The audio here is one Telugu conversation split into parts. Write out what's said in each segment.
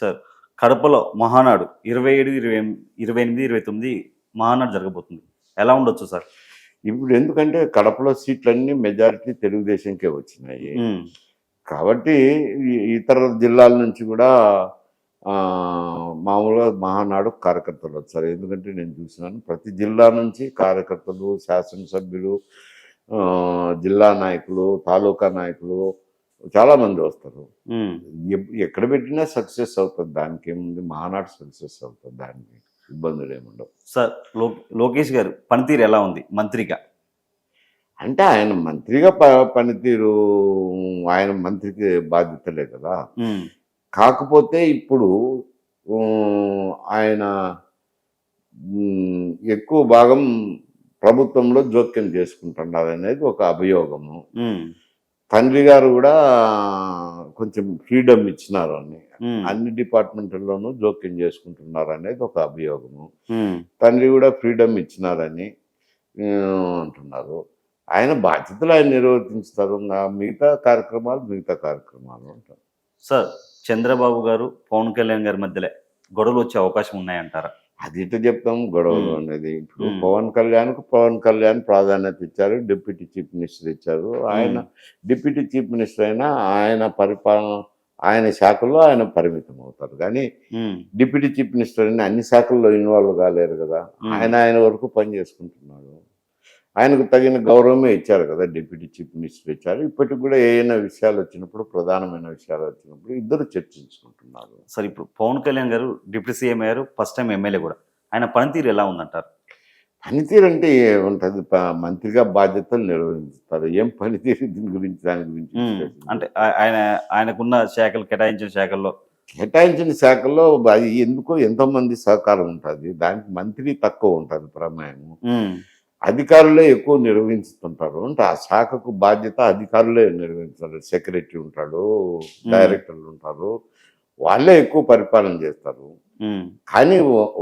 సార్ కడపలో మహానాడు ఇరవై ఏడు ఇరవై ఇరవై ఎనిమిది ఇరవై తొమ్మిది మహానాడు జరగబోతుంది. ఎలా ఉండొచ్చు సార్? ఇప్పుడు ఎందుకంటే కడపలో సీట్లన్నీ మెజారిటీ తెలుగుదేశంకే వచ్చినాయి. కాబట్టి ఇతర జిల్లాల నుంచి కూడా మామూలుగా మహానాడు కార్యకర్తలు వచ్చారు. ఎందుకంటే నేను చూసినాను ప్రతి జిల్లా నుంచి కార్యకర్తలు శాసనసభ్యులు జిల్లా నాయకులు తాలూకా నాయకులు చాలా మంది వస్తారు ఎక్కడ పెట్టినా సక్సెస్ అవుతుంది దానికి ఏముంది మహానాడు సక్సెస్ అవుతుంది దానికి ఇబ్బందులు ఏముండవు సార్ లోకేష్ గారు పనితీరు ఎలా ఉంది? మంత్రిగా. అంటే ఆయన మంత్రిగా ప- పనితీరు ఆయన మంత్రికి బాధ్యతలే కదా. కాకపోతే ఇప్పుడు ఆయన ఎక్కువ భాగం ప్రభుత్వంలో జోక్యం చేసుకుంటున్నారు అనేది ఒక అభియోగము. తండ్రి గారు కూడా కొంచెం ఫ్రీడమ్ ఇచ్చినారు అని ఉమ్, అన్ని డిపార్ట్మెంట్లలోనూ జోక్యం చేసుకుంటున్నారు అనేది ఒక అభియోగము. తండ్రి కూడా ఫ్రీడమ్ ఇచ్చినారని అంటున్నారు. ఆయన బాధ్యతలు ఆయన నిర్వర్తించుతారు. మిగతా కార్యక్రమాలు మిగతా కార్యక్రమాలు అంటారు. సార్ చంద్రబాబు గారు పవన్ కళ్యాణ్ గారి మధ్యలో గొడవలు వచ్చే అవకాశం ఉన్నాయంటారా? అది ఇట్లా చెప్తాం గొడవలు. అనేది ఇప్పుడు. పవన్ కళ్యాణ్కు పవన్ కళ్యాణ్ ప్రాధాన్యత ఇచ్చారు డిప్యూటీ చీఫ్ మినిస్టర్ ఇచ్చారు ఆయన. డిప్యూటీ చీఫ్ మినిస్టర్ అయినా ఆయన పరిపాలన ఆయన శాఖల్లో ఆయన పరిమితం అవుతారు కానీ డిప్యూటీ చీఫ్ మినిస్టర్ అని అన్ని శాఖల్లో ఇన్వాల్వ్ కాలేరు కదా. ఆయన ఆయన వరకు పని చేసుకుంటున్నాడు ఆయనకు తగిన గౌరవమే ఇచ్చారు కదా డిప్యూటీ చీఫ్ మినిస్టర్ ఇచ్చారు. ఇప్పటికి కూడా ఏమైనా విషయాలు వచ్చినప్పుడు ప్రధానమైన విషయాలు వచ్చినప్పుడు ఇద్దరు చర్చించుకుంటున్నారు. సార్ ఇప్పుడు పవన్ కళ్యాణ్ గారు డిప్యూటీ సీఎం అయ్యారు ఫస్ట్ టైం ఎమ్మెల్యే కూడా. ఆయన పనితీరు ఎలా ఉందంటారు? పనితీరు అంటే ప- మంత్రిగా బాధ్యతలు నిర్వహిస్తారు. ఏం పనితీరు దీని గురించి దాని గురించి. అంటే ఆయన ఆయనకున్న శాఖలు కేటాయించిన శాఖల్లో. కేటాయించిన శాఖల్లో అది ఎందుకో ఎంతో మంది సహకారం ఉంటుంది. దానికి మంత్రి తక్కువ ఉంటుంది ప్రమేయం. ఉమ్, అధికారులే ఎక్కువ నిర్వహిస్తుంటారు. అంటే ఆ శాఖకు బాధ్యత అధికారులే నిర్వహిస్తారు. సెక్రటరీ ఉంటాడు డైరెక్టర్లు ఉంటారు. వాళ్ళే ఎక్కువ పరిపాలన చేస్తారు. కానీ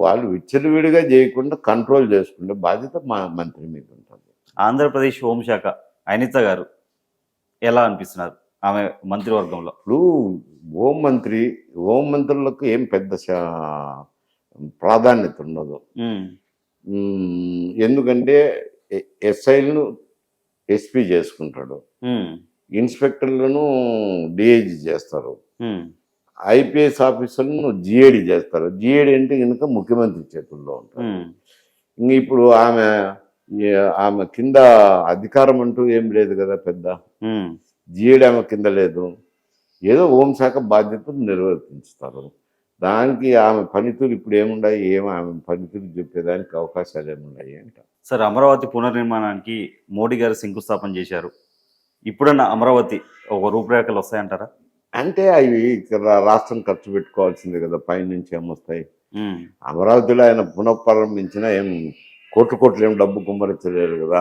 వాళ్ళు విచ్చలవిడిగా చేయకుండా కంట్రోల్ చేసుకునే బాధ్యత మా మంత్రి మీద ఉంటుంది. ఆంధ్రప్రదేశ్ హోంశాఖ అనిత గారు ఎలా అనిపిస్తున్నారు ఆమె మంత్రివర్గంలో? ఇప్పుడు హోం మంత్రి హోం మంత్రులకు ఏం పెద్ద ప్రాధాన్యత ఉండదు. ఎందుకంటే ఎస్ఐలను ఎస్పీ చేసుకుంటాడు. ఇన్స్పెక్టర్లను డిఐజీ చేస్తారు. ఐపీఎస్ ఆఫీసర్లను జిఏడి చేస్తారు. జిఏడి అంటే కనుక ముఖ్యమంత్రి చేతుల్లో ఉంటారు. ఇంక ఇప్పుడు ఆమె ఆమె కింద అధికారం అంటూ ఏం లేదు కదా పెద్ద. జిఏడి ఆమె కింద లేదు. ఏదో హోంశాఖ బాధ్యతలు నిర్వర్తించుతారు దానికి ఆమె పనితీరు ఇప్పుడు ఏముండాయి ఏమి ఆమె పనితీరు చెప్పేదానికి అవకాశాలు ఏమున్నాయి అంట. సార్ అమరావతి పునర్నిర్మాణానికి మోడీ గారు శంకుస్థాపన చేశారు. ఇప్పుడన్నా అమరావతి ఒక రూపురేఖలు వస్తాయంటారా? అంటే అవి ఇక్కడ రాష్ట్రం ఖర్చు పెట్టుకోవాల్సిందే కదా పైనుంచి ఏమొస్తాయి? అమరావతిలో ఆయన పునఃప్రారంభించినా ఏం కోట్లు కోట్లు ఏం డబ్బు గుమ్మరించలేరు కదా.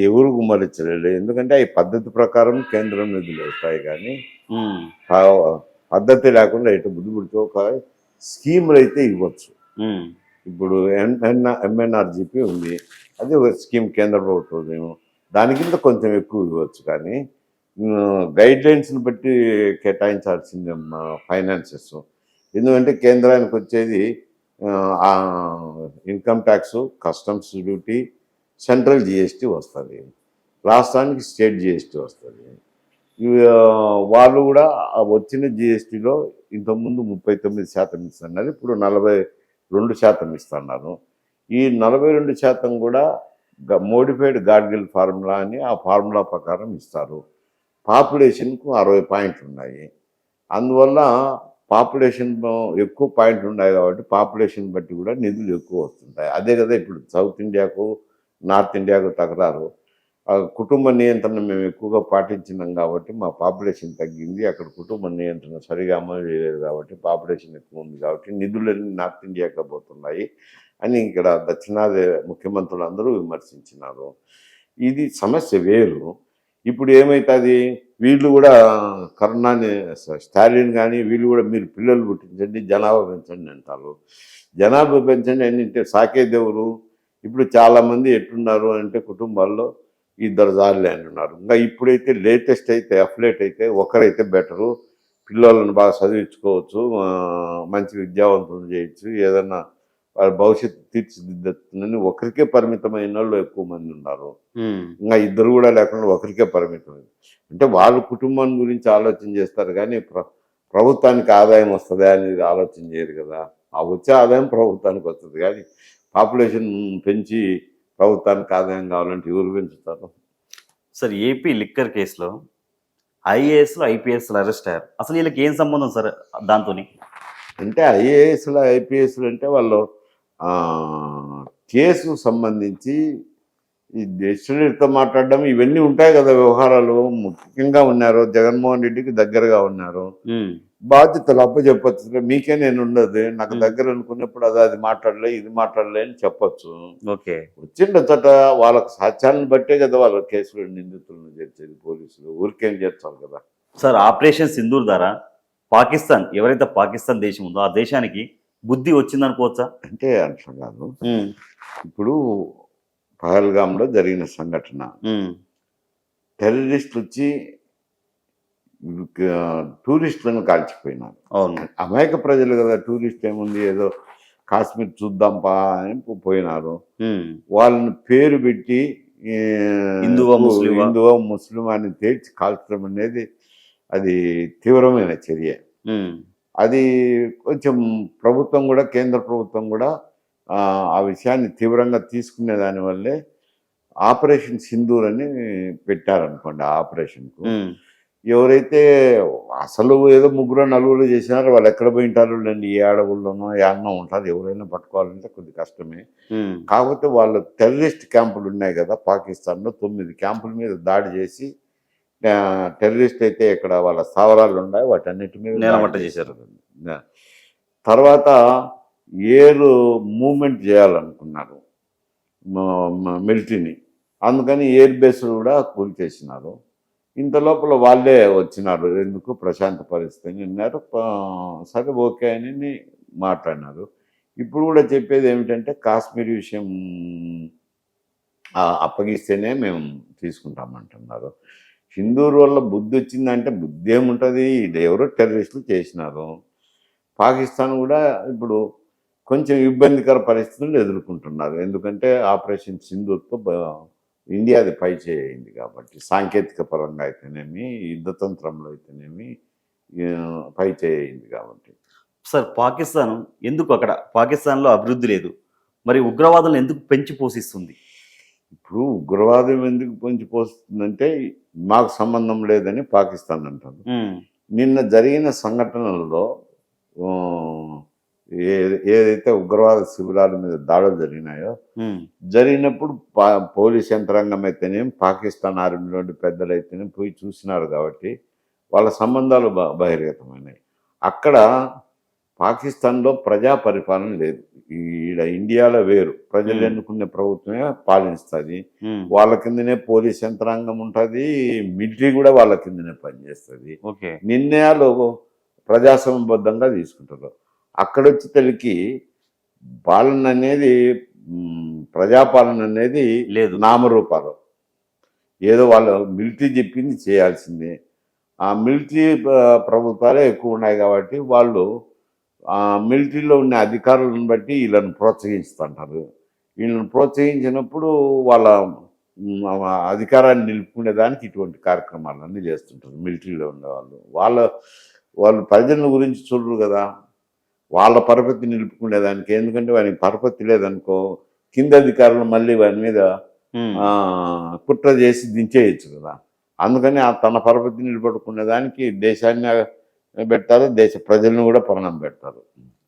ఏ ఊరు గుమ్మరించలేడు ఎందుకంటే ఈ పద్ధతి ప్రకారం కేంద్రం నిధులు వస్తాయి కానీ పద్ధతి లేకుండా ఇటు బుద్ధి పుడితే ఒక స్కీములు అయితే ఇవ్వచ్చు. ఇప్పుడు ఎన్ ఎంఎన్ఆర్జిపి ఉంది. అది ఒక స్కీమ్ కేంద్ర ప్రభుత్వం దాని కింద కొంచెం ఎక్కువ ఇవ్వచ్చు కానీ గైడ్ లైన్స్ని బట్టి కేటాయించాల్సిందే ఫైనాన్సెస్. ఎందుకంటే కేంద్రానికి వచ్చేది income tax customs duty central GST వస్తుంది. రాష్ట్రానికి స్టేట్ జిఎస్టీ వస్తుంది. వాళ్ళు కూడా వచ్చిన జిఎస్టీలో ఇంతకుముందు ముప్పై తొమ్మిది శాతం ఇస్తున్నారు ఇప్పుడు నలభై రెండు శాతం ఇస్తున్నారు. ఈ నలభై రెండు శాతం కూడా మోడిఫైడ్ గాడ్గిల్ ఫార్ములా అని ఆ ఫార్ములా ప్రకారం ఇస్తారు. పాపులేషన్కు అరవై పాయింట్లు ఉన్నాయి. అందువల్ల పాపులేషన్ ఎక్కువ పాయింట్లు ఉన్నాయి కాబట్టి పాపులేషన్ బట్టి కూడా నిధులు ఎక్కువ వస్తుంటాయి. అదే కదా ఇప్పుడు సౌత్ ఇండియాకు నార్త్ ఇండియాకు తగరారు. కుటుంబ నియంత్రణ మేము ఎక్కువగా పాటించినాం కాబట్టి మా పాపులేషన్ తగ్గింది. అక్కడ కుటుంబ నియంత్రణ సరిగా అమలు చేయలేదు కాబట్టి పాపులేషన్ ఎక్కువ ఉంది కాబట్టి నిధులన్నీ నార్త్ ఇండియాకి పోతున్నాయి అని ఇక్కడ దక్షిణాది ముఖ్యమంత్రులు అందరూ విమర్శించినారు. ఇది సమస్య వేరు. ఇప్పుడు ఏమవుతుంది వీళ్ళు కూడా కరుణాని స్టాలిన్ కానీ వీళ్ళు కూడా మీరు పిల్లలు పుట్టించండి జనాభా పెంచండి అంటారు. జనాభా పెంచండి అని అంటే సాకేదేవులు? ఇప్పుడు చాలామంది ఎట్టున్నారు అంటే కుటుంబాల్లో ఇద్దరు జారులే అంటున్నారు. ఇంకా ఇప్పుడైతే లేటెస్ట్ అయితే అఫ్లేట్ అయితే ఒకరైతే బెటరు. పిల్లలను బాగా చదివించుకోవచ్చు మంచి విద్యావంతులు చేయొచ్చు ఏదన్నా వాళ్ళ భవిష్యత్తు తీర్చిదిద్దుతుందని ఒకరికే పరిమితమైన వాళ్ళు ఎక్కువ మంది ఉన్నారు. ఇంకా ఇద్దరు కూడా లేకుండా ఒకరికే పరిమితం అంటే వాళ్ళ కుటుంబం గురించి ఆలోచన చేస్తారు కానీ ప్ర ప్రభుత్వానికి ఆదాయం వస్తుందా అనేది ఆలోచన చేయరు కదా. ఆ వచ్చే ఆదాయం ప్రభుత్వానికి వస్తుంది కానీ పాపులేషన్ పెంచి ప్రభుత్వానికి ఆదాయం కావాలంటే ఎవరు పెంచుతారు? సార్ ఏపీ లిక్కర్ కేసులో ఐఏఎస్లు ఐపీఎస్లు అరెస్ట్ అయ్యారు. అసలు వీళ్ళకి ఏం సంబంధం సార్ దాంతోని? అంటే ఐఏఎస్లు ఐపీఎస్లు అంటే వాళ్ళు కేసు సంబంధించి ఈ డిస్ట్రిక్ట్తో మాట్లాడడం ఇవన్నీ ఉంటాయి కదా వ్యవహారాలు. ముఖ్యంగా ఉన్నారు జగన్మోహన్ రెడ్డికి దగ్గరగా ఉన్నారు. బాధ్యతలు అప్పచెప్పచ్చు మీకే నేను ఉండదు నాకు. దగ్గర అనుకున్నప్పుడు అది అది మాట్లాడలే ఇది మాట్లాడలే అని చెప్పొచ్చు. ఓకే. వచ్చిండొచ్చట వాళ్ళకి సాక్ష్యాలను బట్టే కదా వాళ్ళ కేసులు నిందితులను చేర్చేది పోలీసులు. ఊరికేం చేస్తారు కదా. సార్ ఆపరేషన్ సింధూర్ ద్వారా పాకిస్తాన్ ఎవరైతే పాకిస్తాన్ దేశం ఉందో ఆ దేశానికి బుద్ధి వచ్చిందనుకోవచ్చా? అంటే అట్లా కాదు. ఇప్పుడు పహల్గాంలో జరిగిన సంఘటన. ఉమ్, టెర్రరిస్టులు వచ్చి టూరిస్టులను కాల్చిపోయినారు. అవును. అమాయక ప్రజలు కదా టూరిస్ట్ ఏముంది ఏదో కాశ్మీర్ చూద్దాంపా అని పో- పోయినారు. ఉమ్, వాళ్ళని పేరు పెట్టి హిందువా, ముస్లిం అని తేల్చి కాల్చడం అనేది అది తీవ్రమైన చర్య. అది కొంచెం ప్రభుత్వం కూడా కేంద్ర ప్రభుత్వం కూడా ఆ, విషయాన్ని తీవ్రంగా తీసుకునే దానివల్లే ఆపరేషన్ సింధూర్ అని పెట్టారనుకోండి ఆ ఆపరేషన్కు. ఎవరైతే అసలు ఏదో ముగ్గురు నలుగురు చేసినారో వాళ్ళు ఎక్కడ పోయి ఉంటారు లేండి? ఏ అడవుల్లోనో ఏమన్నా ఉంటారు? ఎవరైనా పట్టుకోవాలంటే కొద్ది కష్టమే. కాకపోతే వాళ్ళు టెర్రరిస్ట్ క్యాంపులు ఉన్నాయి కదా పాకిస్తాన్లో తొమ్మిది క్యాంపుల మీద దాడి చేసి టెర్రరిస్ట్ అయితే ఇక్కడ వాళ్ళ స్థావరాలు ఉన్నాయి వాటన్నిటి మీద నేలమట్ట చేశారు. తర్వాత ఏరు మూమెంట్ చేయాలనుకున్నారు మిలిటరీని. అందుకని ఎయిర్ బేస్ కూడా కూల్చేసినారు. ఇంత లోపల వాళ్ళే వచ్చినారు. ఎందుకు? ప్రశాంత పరిస్థితి విన్నారు సరే ఓకే అని మాట్లాడినారు. ఇప్పుడు కూడా చెప్పేది ఏమిటంటే కాశ్మీర్ విషయం అప్పగిస్తేనే మేము తీసుకుంటామంటున్నారు. హిందూరు వల్ల బుద్ధి వచ్చిందంటే బుద్ధి ఏముంటుంది? ఎవరో టెర్రరిస్టులు చేసినారు. పాకిస్తాన్ కూడా ఇప్పుడు కొంచెం ఇబ్బందికర పరిస్థితులను ఎదుర్కొంటున్నారు. ఎందుకంటే ఆపరేషన్ సింధూర్తో ఇండియాది పై చేయింది కాబట్టి సాంకేతిక పరంగా అయితేనేమి యుద్ధతంత్రంలో అయితేనేమి పై చేయింది కాబట్టి. సార్ పాకిస్తాన్ ఎందుకు అక్కడ? పాకిస్తాన్లో అభివృద్ధి లేదు. మరి ఉగ్రవాదులను ఎందుకు పెంచి పోషిస్తుంది? ఇప్పుడు ఉగ్రవాదం ఎందుకు పొంచిపోతుందంటే మాకు సంబంధం లేదని పాకిస్తాన్ అంటారు. నిన్న జరిగిన సంఘటనల్లో ఏదైతే ఉగ్రవాద శిబిరాల మీద దాడులు జరిగినాయో జరిగినప్పుడు పోలీస్ యంత్రాంగం అయితేనేం పాకిస్తాన్ ఆర్మీలోని పెద్దలు అయితేనేం పోయి చూసినారు కాబట్టి వాళ్ళ సంబంధాలు బహిర్గతమైనాయి. అక్కడ పాకిస్తాన్లో ప్రజా పరిపాలన లేదు. ఈడ ఇండియాలో వేరు. ప్రజలు. ఎన్నుకునే ప్రభుత్వమే పాలిస్తుంది వాళ్ళ కిందనే పోలీస్ యంత్రాంగం ఉంటుంది. మిలిటరీ కూడా వాళ్ళ కిందనే పనిచేస్తుంది. ఓకే. నిర్ణయాలు ప్రజాసంబద్ధంగా తీసుకుంటారు. అక్కడొచ్చి తెలికి పాలన అనేది ప్రజాపాలన అనేది లేదు. నామరూపాలు. ఏదో వాళ్ళు మిలిటరీ చెప్పింది చేయాల్సిందే. ఆ మిలిటరీ ప్రభుత్వాలే ఎక్కువ ఉన్నాయి కాబట్టి వాళ్ళు ఆ మిలిటరీలో ఉన్న అధికారులను బట్టి వీళ్ళని ప్రోత్సహిస్తుంటారు. వీళ్ళని ప్రోత్సహించినప్పుడు వాళ్ళ అధికారాన్ని నిలుపుకునే దానికి ఇటువంటి కార్యక్రమాలన్నీ చేస్తుంటారు మిలిటరీలో ఉండేవాళ్ళు వాళ్ళ వాళ్ళు ప్రజల గురించి చూడరు కదా. వాళ్ళ పరపతి నిలుపుకునేదానికి. ఎందుకంటే వానికి పరపతి లేదనుకో కింద అధికారులు మళ్ళీ వాని మీద కుట్ర చేసి దించేయచ్చు కదా. అందుకని ఆ తన పరపతి నిలబడుకునే దానికి దేశాన్ని పెడతారు దేశ ప్రజలను కూడా పరణం పెడతారు.